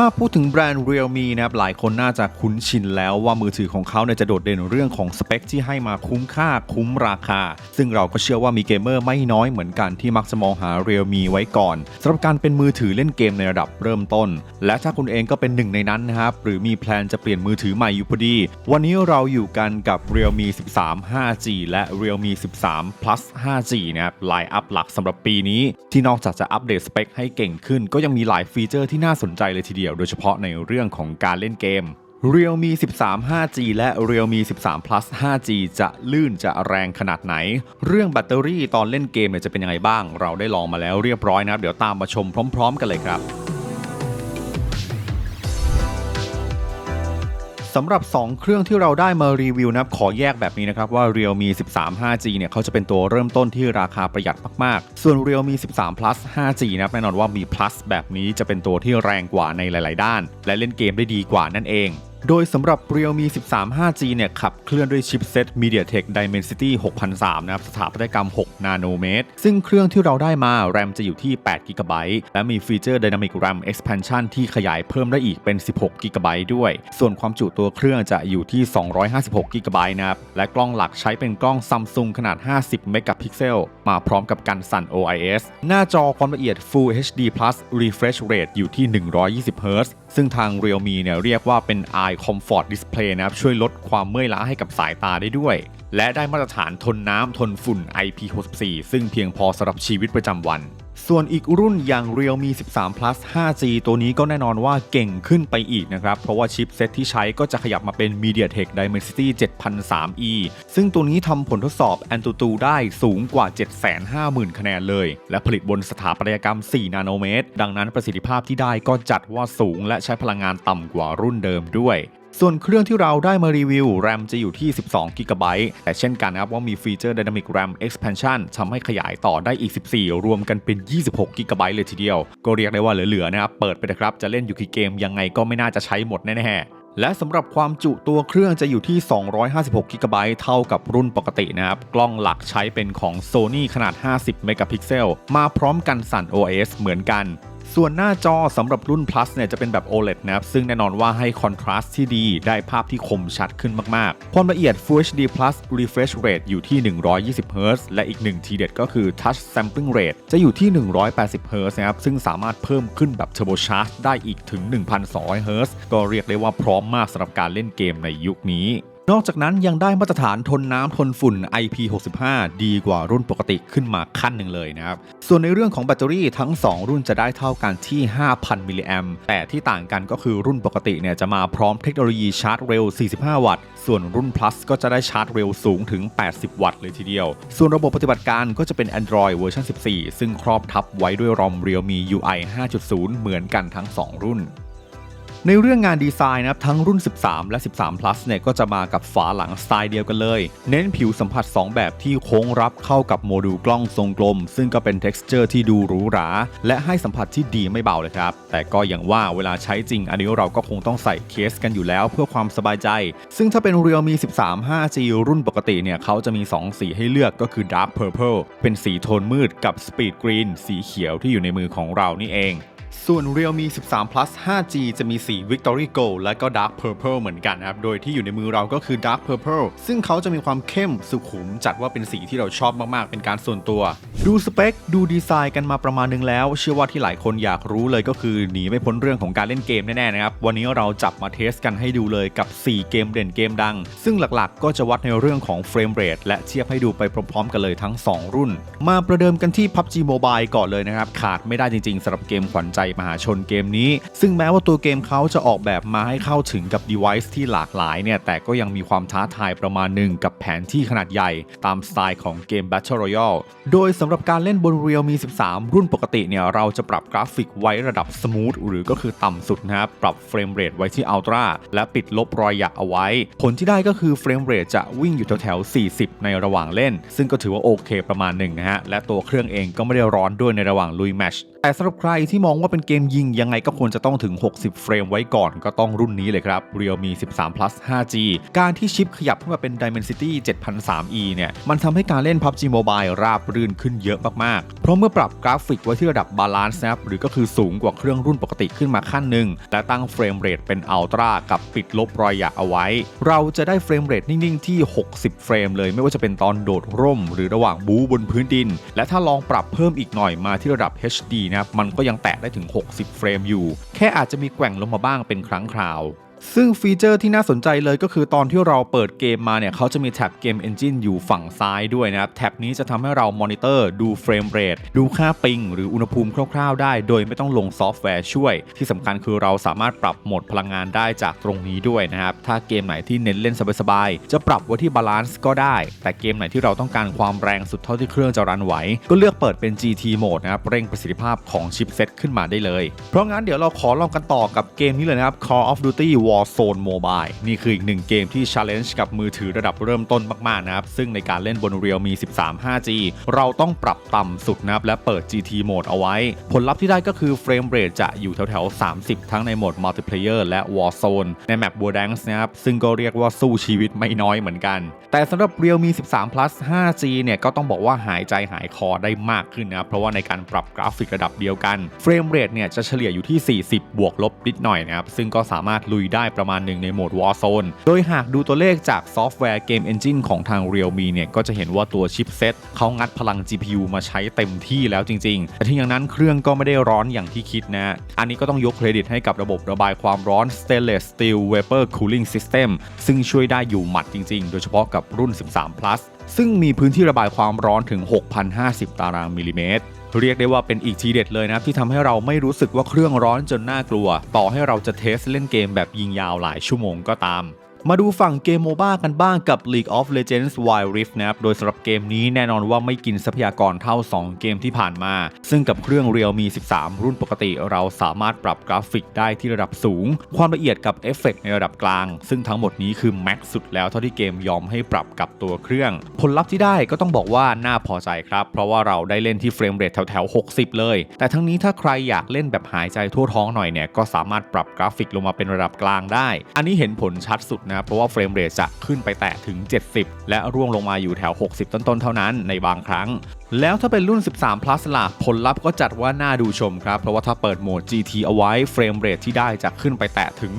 ถ้าพูดถึงแบรนด์ Realme นะครับหลายคนน่าจะคุ้นชินแล้วว่ามือถือของเขาเนี่ยจะโดดเด่นเรื่องของสเปคที่ให้มาคุ้มค่าคุ้มราคา ซึ่งเราก็เชื่อว่ามีเกมเมอร์ไม่น้อยเหมือนกันที่มักจะมองหา Realme ไว้ก่อนสำหรับการเป็นมือถือเล่นเกมในระดับเริ่มต้น และถ้าคุณเองก็เป็นหนึ่งในนั้นนะครับหรือมีแพลนจะเปลี่ยนมือถือใหม่อยู่พอดี วันนี้เราอยู่กันกับ Realme 13 5G และ Realme 13 Plus 5G นะครับไลน์อัพหลักสำหรับปีนี้ ที่นอกจากจะอัปเดตสเปคให้เก่งขึ้น ก็ยังมีหลายฟีเจอร์ที่น่าสนใจเลยทีเดียวโดยเฉพาะในเรื่องของการเล่นเกม Realme 13 5G และ Realme 13 Plus 5G จะลื่นจะแรงขนาดไหน เรื่องแบตเตอรี่ตอนเล่นเกมเนี่ยจะเป็นยังไงบ้าง เราได้ลองมาแล้วเรียบร้อยนะครับ เดี๋ยวตามมาชมพร้อม ๆ กันเลยครับ สำหรับ 2 เครื่องที่เราได้มารีวิวนะครับขอแยกแบบนี้นะครับว่า Realme 13 5G เนี่ยเขาจะเป็นตัวเริ่มต้นที่ราคาประหยัดมากๆ ส่วน Realme 13 Plus 5G นะครับแน่นอนว่ามี Plus แบบนี้จะเป็นตัวที่แรงกว่าในหลาย ๆ ด้าน และเล่นเกมได้ดีกว่านั่นเอง โดยสำหรับ Realme 13 5G เนี่ยขับเคลื่อนด้วยชิปเซ็ต MediaTek Dimensity 6003 นะครับสถาปัตยกรรม 6 นาโนเมตร ซึ่งเครื่องที่เราได้มา RAM จะอยู่ที่ 8 g b และมีฟีเจอร์ Dynamic RAM Expansion ที่ขยายเพิ่มได้อีกเป็น 16 g b ด้วย ส่วนความจุตัวเครื่องจะอยู่ที่ 256 g b นะครับ และกล้องหลักใช้เป็นกล้อง Samsung ขนาด 50 เมกะพิกเซลมาพร้อมกับกันสั่น OIS หน้าจอความละเอียด Full HD Plus Refresh Rate อยู่ที่ 120 Hz ซึ่งทาง Realme เนี่ยเรียกว่าเป็น R Eye Comfort Display นะครับช่วยลดความเมื่อยล้าให้กับสายตาได้ด้วย และได้มาตรฐานทนน้ำทนฝุ่น IP64 ซึ่งเพียงพอสำหรับชีวิตประจำวัน ส่วนอีกรุ่นอย่าง Realme 13 Plus 5G ตัวนี้ก็แน่นอนว่าเก่งขึ้นไปอีกนะครับ เพราะว่าชิปเซตที่ใช้ก็จะขยับมาเป็น MediaTek Dimensity 7003E ซึ่งตัวนี้ทำผลทดสอบ AnTuTu ได้สูงกว่า 750,000 คะแนนเลย และผลิตบนสถาปัตยกรรม 4 นาโนเมตร ดังนั้นประสิทธิภาพที่ได้ก็จัดว่าสูงและใช้พลังงานต่ำกว่ารุ่นเดิมด้วย ส่วนเครื่องที่เราได้มารีวิว RAM จะอยู่ที่ 12 g b แต่เช่นกันนะครับว่ามีฟีเจอร์ Dynamic RAM Expansion ทำให้ขยายต่อได้อีก 14 รวมกันเป็น 26 g b เลยทีเดียว ก็เรียกได้ว่าเหลือๆนะครับ เปิดไปนะครับ จะเล่นอยู่กี่เกมยังไงก็ไม่น่าจะใช้หมดแน่ๆและสำหรับความจุตัวเครื่องจะอยู่ที่ 256 g b เท่ากับรุ่นปกตินะครับ กล้องหลักใช้เป็นของ Sony ขนาด 50 เมกะพิกเซล มาพร้อมกันสั่น OS เหมือนกัน ส่วนหน้าจอสำหรับรุ่น plus เนี่ยจะเป็นแบบ OLED นะครับ ซึ่งแน่นอนว่าให้คอนทราสต์ที่ดีได้ภาพที่คมชัดขึ้นมากๆ ความละเอียด Full HD Plus Refresh Rate อยู่ที่ 120 Hz และอีกหนึ่งทีเด็ดก็คือ Touch Sampling Rate จะอยู่ที่ 180 Hz นะครับ ซึ่งสามารถเพิ่มขึ้นแบบ Turbo Charge ได้อีกถึง 1,200 Hz ก็เรียกได้ว่าพร้อมมากสำหรับการเล่นเกมในยุคนี้ นอกจากนั้นยังได้มาตรฐานทนน้ำทนฝุ่น IP65 ดีกว่ารุ่นปกติขึ้นมาขั้นหนึ่งเลยนะครับ ส่วนในเรื่องของแบตเตอรี่ทั้ง 2 รุ่นจะได้เท่ากันที่ 5,000 มิลลิแอมแต่ที่ต่างกันก็คือรุ่นปกติเนี่ยจะมาพร้อมเทคโนโลยีชาร์จเร็ว 45 วัตต์ ส่วนรุ่น plus ก็จะได้ชาร์จเร็วสูงถึง 80 วัตต์เลยทีเดียว ส่วนระบบปฏิบัติการก็จะเป็น Android เวอร์ชัน14 ซึ่งครอบทับไว้ด้วยรอม Realme UI 5.0 เหมือนกันทั้ง 2 รุ่น ในเรื่องงานดีไซน์นะครับทั้งรุ่น 13 และ 13 plus เนี่ยก็จะมากับฝาหลังสไตล์เดียวกันเลย เน้นผิวสัมผัส 2 แบบที่โค้งรับเข้ากับโมดูลกล้องทรงกลม ซึ่งก็เป็น texture ที่ดูหรูหรา และให้สัมผัสที่ดีไม่เบาเลยครับ แต่ก็อย่างว่าเวลาใช้จริง อันนี้เราก็คงต้องใส่เคสกันอยู่แล้วเพื่อความสบายใจ ซึ่งถ้าเป็น Realme 13 5G รุ่นปกติเนี่ยเขาจะมี 2 สีให้เลือกก็คือ Dark Purple เป็นสีโทนมืดกับ Speed Green สีเขียวที่อยู่ในมือของเรานี่เอง ส่วน Realme 13 Plus 5G จะมีสี Victory Gold และก็ Dark Purple เหมือนกันนะครับ โดยที่อยู่ในมือเราก็คือ Dark Purple ซึ่งเขาจะมีความเข้มสุขุม จัดว่าเป็นสีที่เราชอบมาก ๆ เป็นการส่วนตัว ดูสเปค ดูดีไซน์กันมาประมาณนึงแล้ว เชื่อว่าที่หลายคนอยากรู้เลยก็คือหนีไม่พ้นเรื่องของการเล่นเกมแน่ ๆ นะครับ วันนี้เราจับมาเทสกันให้ดูเลยกับ 4 เกมเด่นเกมดัง ซึ่งหลัก ๆ ก็จะวัดในเรื่องของเฟรมเรทและเทียบให้ดูไปพร้อม ๆ กันเลยทั้ง 2 รุ่น มาประเดิมกันที่ PUBG Mobile ก่อนเลยนะครับ ขาดไม่ได้จริงๆสำหรับเกมขวัญใจมหาชนเกมนี้ ซึ่งแม้ว่าตัวเกมเขาจะออกแบบมาให้เข้าถึงกับ device ที่หลากหลายเนี่ยแต่ก็ยังมีความท้าทายประมาณหนึ่งกับแผนที่ขนาดใหญ่ตามสไตล์ของเกม Battle Royale โดยสำหรับการเล่นบน Realme 13 รุ่นปกติเนี่ยเราจะปรับกราฟิกไว้ระดับ Smooth หรือก็คือต่ำสุดนะครับปรับเฟรมเรทไว้ที่ Ultra และปิดลบรอยหยักเอาไว้ ผลที่ได้ก็คือเฟรมเรทจะวิ่งอยู่แถวๆ40 ในระหว่างเล่น ซึ่งก็ถือว่าโอเคประมาณหนึ่งนะฮะและตัวเครื่องเองก็ไม่ได้ร้อนด้วยในระหว่างลุยแมชแต่สำหรับใครที่มองว่าเป็นเกมยิงยังไงก็ควรจะต้องถึง 60 เฟรมไว้ก่อนก็ต้องรุ่นนี้เลยครับ Realme 13 Plus 5G การที่ชิปขยับขึ้นมาเป็น Dimensity 7003E เนี่ย มันทำให้การเล่น PUBG Mobile ราบรื่นขึ้นเยอะมากๆ เพราะเมื่อปรับกราฟิกไว้ที่ระดับบาลานซ์นะครับหรือก็คือสูงกว่าเครื่องรุ่นปกติขึ้นมาขั้นหนึ่งและตั้งเฟรมเรทเป็นอัลตร้ากับปิดลบรอยหยักเอาไว้ เราจะได้เฟรมเรทนิ่งๆที่ 60 เฟรมเลยไม่ว่าจะเป็นตอนโดดร่ม หรือระหว่างบู๊บนพื้นดิน และถ้าลองปรับเพิ่มอีกหน่อยมาที่ระดับ HD นะครับมันก็ยังแตะได้ถึง 60 เฟรมอยู่ แค่อาจจะมีแกว่งลงมาบ้างเป็นครั้งคราว ซึ่งฟีเจอร์ที่น่าสนใจเลยก็คือตอนที่เราเปิดเกมมาเนี่ยเขาจะมีแท็บเกม Engine อยู่ฝั่งซ้ายด้วยนะครับ แท็บนี้จะทำให้เรามอนิเตอร์ดูเฟรมเรทดูค่าปิง หรืออุณหภูมิคร่าวๆ ได้ โดยไม่ต้องลงซอฟต์แวร์ช่วย ที่สำคัญคือเราสามารถปรับโหมดพลังงานได้จากตรงนี้ด้วยนะครับ ถ้าเกมไหนที่เน้นเล่นสบายๆ จะปรับไว้ที่บาลานซ์ก็ได้ แต่เกมไหนที่เราต้องการความแรงสุดเท่าที่เครื่องจะรันไหว ก็เลือกเปิดเป็น GT โหมดนะครับเร่งประสิทธิภาพของชิปเซ็ตขึ้นมาได้เลย เพราะงั้นเดี๋ยวเราขอลองกันต่อกับเกมนี้เลยนะครับ Call of Duty Warzone Mobile นี่คืออีกหนึ่งเกมที่ challenge กับมือถือระดับเริ่มต้นมากๆนะครับ ซึ่งในการเล่นบน Realme 13 5G เราต้องปรับต่ำสุดนะครับ และเปิด GT โหมดเอาไว้ ผลลัพธ์ที่ได้ก็คือเฟรมเรทจะอยู่แถวๆ 30 ทั้งในโหมด Multiplayer และ Warzone ในแมป w a r d a n c e นะครับ ซึ่งก็เรียกว่าสู้ชีวิตไม่น้อยเหมือนกัน แต่สำหรับ Realme 13 Plus 5G เนี่ยก็ต้องบอกว่าหายใจหายคอได้มากขึ้นนะครับเพราะว่าในการปรับกราฟิกระดับเดียวกันเฟรมเรทเนี่ยจะเฉลี่ยอยู่ที่ 40 บวกลบนิดหน่อยนะครับซึ่งก็สามารถลุยได้ประมาณหนึ่งในโหมด Warzone โดยหากดูตัวเลขจากซอฟต์แวร์เกม Engine ของทาง Realme เนี่ยก็จะเห็นว่าตัวชิปเซ็ตเขางัดพลัง GPU มาใช้เต็มที่แล้วจริง ๆ แต่ที่อย่างนั้นเครื่องก็ไม่ได้ร้อนอย่างที่คิดนะ อันนี้ก็ต้องยกเครดิตให้กับระบบระบายความร้อน Stainless Steel Vapor Cooling System ซึ่งช่วยได้อยู่หมัดจริง ๆ โดยเฉพาะกับรุ่น 13 plus ซึ่งมีพื้นที่ระบายความร้อนถึง 6,050 ตารางมิลลิเมตร เรียกได้ว่าเป็นอีกทีเด็ดเลยนะครับที่ทำให้เราไม่รู้สึกว่าเครื่องร้อนจนน่ากลัว ต่อให้เราจะเทสเล่นเกมแบบยิงยาวหลายชั่วโมงก็ตาม มาดูฝั่งเกมโมบ้ากันบ้างกับ League of Legends Wild Rift นะครับ โดยสำหรับเกมนี้แน่นอนว่าไม่กินทรัพยากรเท่า 2 เกมที่ผ่านมา ซึ่งกับเครื่อง Realme 13 รุ่นปกติเราสามารถปรับกราฟิกได้ที่ระดับสูง ความละเอียดกับเอฟเฟกในระดับกลาง ซึ่งทั้งหมดนี้คือแม็กสุดแล้วเท่าที่เกมยอมให้ปรับกับตัวเครื่อง ผลลัพธ์ที่ได้ก็ต้องบอกว่าน่าพอใจครับ เพราะว่าเราได้เล่นที่เฟรมเรทแถวๆ 60 เลย แต่ทั้งนี้ถ้าใครอยากเล่นแบบหายใจทั่วท้องหน่อยเนี่ยก็สามารถปรับกราฟิกลงมาเป็นระดับกลางได้ อันนี้เห็นผลชัดสุดนะเพราะว่าเฟรมเรทจะขึ้นไปแตะถึง 70 และร่วงลงมาอยู่แถว 60 ต้นๆ เท่านั้นในบางครั้ง แล้วถ้าเป็นรุ่น 13 plus ล่ะ ผลลัพธ์ก็จัดว่าน่าดูชมครับ เพราะว่าถ้าเปิดโหมด GT เอาไว้ เฟรมเรทที่ได้จะขึ้นไปแตะถึง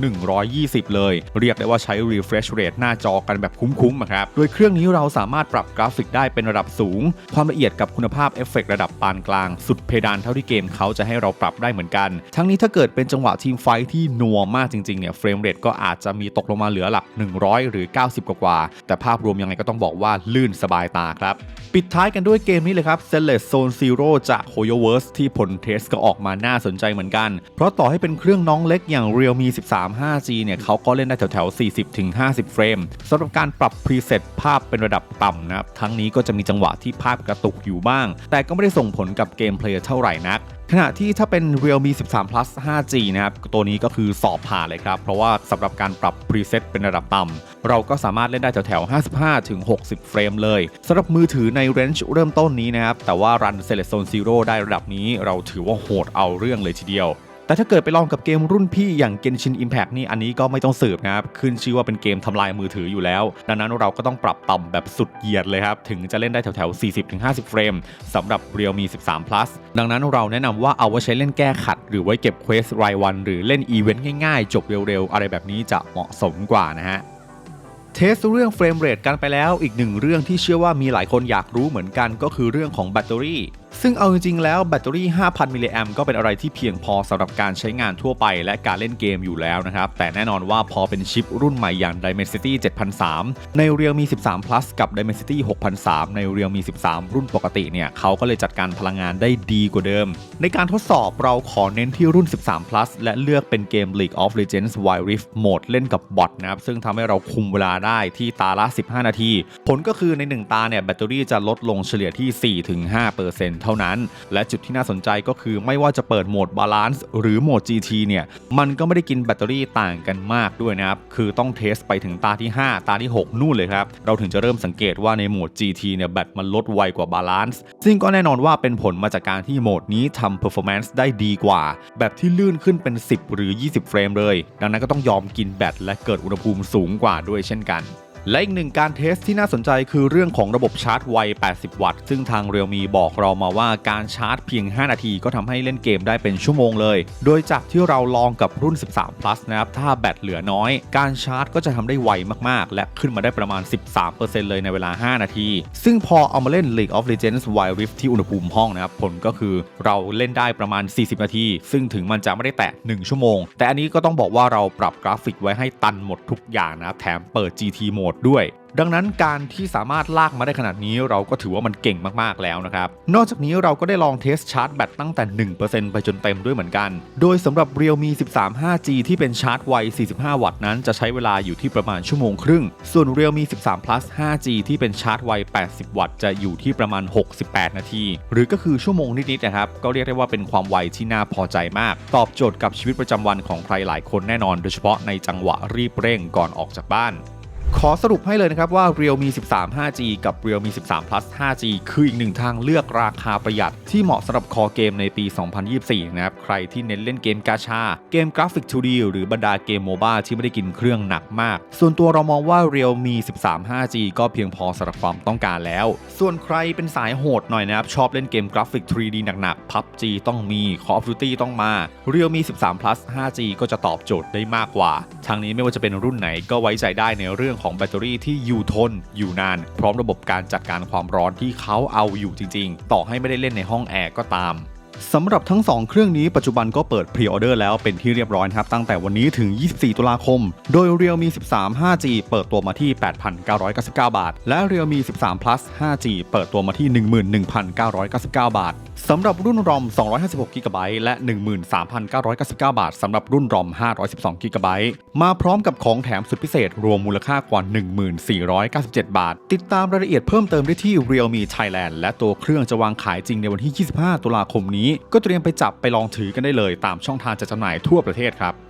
120 เลย เรียกได้ว่าใช้ refresh rate หน้าจอกันแบบคุ้มๆครับ โดยเครื่องนี้เราสามารถปรับกราฟิกได้เป็นระดับสูง ความละเอียดกับคุณภาพเอฟเฟกระดับปานกลาง สุดเพดานเท่าที่เกมเขาจะให้เราปรับได้เหมือนกัน ทั้งนี้ถ้าเกิดเป็นจังหวะทีมไฟท์ที่นัวมากจริงๆเนี่ย เฟรมเรทก็อาจจะมีตกลงมาเหลือหลัก 100 หรือ 90 กว่าๆแต่ภาพรวมยังไงก็ต้องบอกว่าลื่นสบายตาครับ ปิดท้ายกันด้วยเกมนี้เลยครับ c e l e s Zone Zero จาก HoYoverse ที่ผลเทสก็ออกมาน่าสนใจเหมือนกัน เพราะต่อให้เป็นเครื่องน้องเล็กอย่าง Realme 13 5G เนี่ยเขาก็เล่นได้แถวๆ 40-50 เฟรมสำหรับการปรับพรีเซตภาพเป็นระดับต่ำนะครับทั้งนี้ก็จะมีจังหวะที่ภาพกระตุกอยู่บ้าง แต่ก็ไม่ได้ส่งผลกับเกมเพลย์เท่าไหร่นัก ขณะที่ถ้าเป็น Realme 13 Plus 5G นะครับ ตัวนี้ก็คือสอบผ่านเลยครับ เพราะว่าสำหรับการปรับพรีเซตเป็นระดับต่ำ เราก็สามารถเล่นได้แถวๆ 55 ถึง 60 เฟรมเลยสำหรับมือถือในเรนจ์เริ่มต้นนี้นะครับ แต่ว่ารัน c e l e s t Zone Zero ได้ระดับนี้ เราถือว่าโหดเอาเรื่องเลยทีเดียว แต่ถ้าเกิดไปลองกับเกมรุ่นพี่อย่าง Genshin Impact นี่อันนี้ก็ไม่ต้องสืบนะครับ ขึ้นชื่อว่าเป็นเกมทำลายมือถืออยู่แล้ว ดังนั้นเราก็ต้องปรับต่ำแบบสุดเหยียดเลยครับ ถึงจะเล่นได้แถวๆ 40-50 เฟรมสำหรับ Realme 13 Plus ดังนั้นเราแนะนำว่าเอาไว้ใช้เล่นแก้ขัด หรือไว้เก็บเควสรายวัน หรือเล่นอีเวนต์ง่ายๆ จบเร็วๆ อะไรแบบนี้จะเหมาะสมกว่านะฮะเทสเรื่องเฟรมเรทกันไปแล้วอีกหนึ่งเรื่องที่เชื่อว่ามีหลายคนอยากรู้เหมือนกันก็คือเรื่องของแบตเตอรี่ ซึ่งเอาจริงๆ แล้วแบตเตอรี่ 5,000 มิลลิแอมก็เป็นอะไรที่เพียงพอสำหรับการใช้งานทั่วไปและการเล่นเกมอยู่แล้วนะครับ แต่แน่นอนว่าพอเป็นชิปรุ่นใหม่อย่าง Dimensity 7003 ใน Realme 13 Plus กับ Dimensity 6003 ใน Realme 13 รุ่นปกติเนี่ยเขาก็เลยจัดการพลังงานได้ดีกว่าเดิม ในการทดสอบเราขอเน้นที่รุ่น 13 Plus และเลือกเป็นเกม League of Legends Wild Rift โหมดเล่นกับบอทนะครับซึ่งทำให้เราคุมเวลาได้ที่ตาละ 15 นาที ผลก็คือใน 1 ตาเนี่ยแบตเตอรี่จะลดลงเฉลี่ยที่ 4-5%เท่าท่านั้น และจุดที่น่าสนใจก็คือไม่ว่าจะเปิดโหมดบาลานซ์หรือโหมด GT เนี่ย มันก็ไม่ได้กินแบตเตอรี่ต่างกันมากด้วยนะครับ คือต้องเทสไปถึงตาที่ 5 ตาที่ 6 นู่นเลยครับ เราถึงจะเริ่มสังเกตว่าในโหมด GT เนี่ยแบตมันลดไวกว่าบาลานซ์ซึ่งก็แน่นอนว่าเป็นผลมาจากการที่โหมดนี้ทำ performance ได้ดีกว่า แบบที่ลื่นขึ้นเป็น 10 หรือ 20 เฟรมเลย ดังนั้นก็ต้องยอมกินแบตและเกิดอุณหภูมิสูงกว่าด้วยเช่นกัน และอีกหนึ่งการเทสที่น่าสนใจคือเรื่องของระบบชาร์จไว 80 วัตต์ ซึ่งทางเรียวมีบอกเรามาว่าการชาร์จเพียง 5 นาทีก็ทำให้เล่นเกมได้เป็นชั่วโมงเลย โดยจากที่เราลองกับรุ่น 13 plus นะครับ ถ้าแบตเหลือน้อย การชาร์จก็จะทำได้ไวมากๆ และขึ้นมาได้ประมาณ 13%เลยในเวลา 5 นาที ซึ่งพอเอามาเล่น League of Legends Wild Rift ที่อุณหภูมิห้องนะครับ ผลก็คือเราเล่นได้ประมาณ 40 นาที ซึ่งถึงมันจะไม่ได้แตะ 1 ชั่วโมง แต่อันนี้ก็ต้องบอกว่าเราปรับกราฟิกไว้ให้ตันหมดทุกอย่างนะครับ แถมเปิด GT โหมดด้วย ดังนั้นการที่สามารถลากมาได้ขนาดนี้เราก็ถือว่ามันเก่งมากๆแล้วนะครับ นอกจากนี้เราก็ได้ลองเทสชาร์จแบตตั้งแต่ 1%ไปจนเต็มด้วยเหมือนกัน โดยสำหรับ Realme 13 5G ที่เป็นชาร์จไว 45 วัตต์นั้น จะใช้เวลาอยู่ที่ประมาณชั่วโมงครึ่ง ส่วน Realme 13 Plus 5G ที่เป็นชาร์จไว 80 วัตต์จะอยู่ที่ประมาณ 68 นาที หรือก็คือชั่วโมงนิดๆนะครับ ก็เรียกได้ว่าเป็นความไวที่น่าพอใจมาก ตอบโจทย์กับชีวิตประจำวันของใครหลายคนแน่นอน โดยเฉพาะในจังหวะรีบเร่งก่อนออกจากบ้าน ขอสรุปให้เลยนะครับว่า Realme 13 5G กับ Realme 13 Plus 5G คืออีกหนึ่งทางเลือกราคาประหยัด ที่เหมาะสำหรับคอเกมในปี 2024 นะครับ ใครที่เน้นเล่นเกมกาชา เกมกราฟิก 2D หรือบรรดาเกมโมบ้าที่ไม่ได้กินเครื่องหนักมาก ส่วนตัวเรามองว่า Realme 13 5G ก็เพียงพอสำหรับความต้องการแล้ว ส่วนใครเป็นสายโหดหน่อยนะครับ ชอบเล่นเกมกราฟิก 3D หนักๆ PUBG ต้องมี Call of Duty ต้องมา Realme 13 Plus 5G ก็จะตอบโจทย์ได้มากกว่าทางนี้ไม่ว่าจะเป็นรุ่นไหนก็ไว้ใจได้ในเรื่องของแบตเตอรี่ที่อยู่ทนอยู่นาน พร้อมระบบการจัดการความร้อนที่เขาเอาอยู่จริง ๆ ต่อให้ไม่ได้เล่นในห้องแอร์ก็ตาม สำหรับทั้ง 2 เครื่องนี้ปัจจุบันก็เปิดพรีออเดอร์แล้วเป็นที่เรียบร้อยครับ ตั้งแต่วันนี้ถึง 24 ตุลาคม โดย Realme 13 5G เปิดตัวมาที่ 8,999 บาท และ Realme 13 Plus 5G เปิดตัวมาที่ 11,999 บาทสำหรับรุ่น ROM 256 GB และ 13,999 บาทสำหรับรุ่น ROM 512 GB มาพร้อมกับของแถมสุดพิเศษรวมมูลค่ากว่า 1497 บาท ติดตามรายละเอียดเพิ่มเติมได้ที่ Realme Thailand และตัวเครื่องจะวางขายจริงในวันที่ 25 ตุลาคมนี้ก็เตรียมไปจับไปลองถือกันได้เลย ตามช่องทางจัดจำหน่ายทั่วประเทศครับ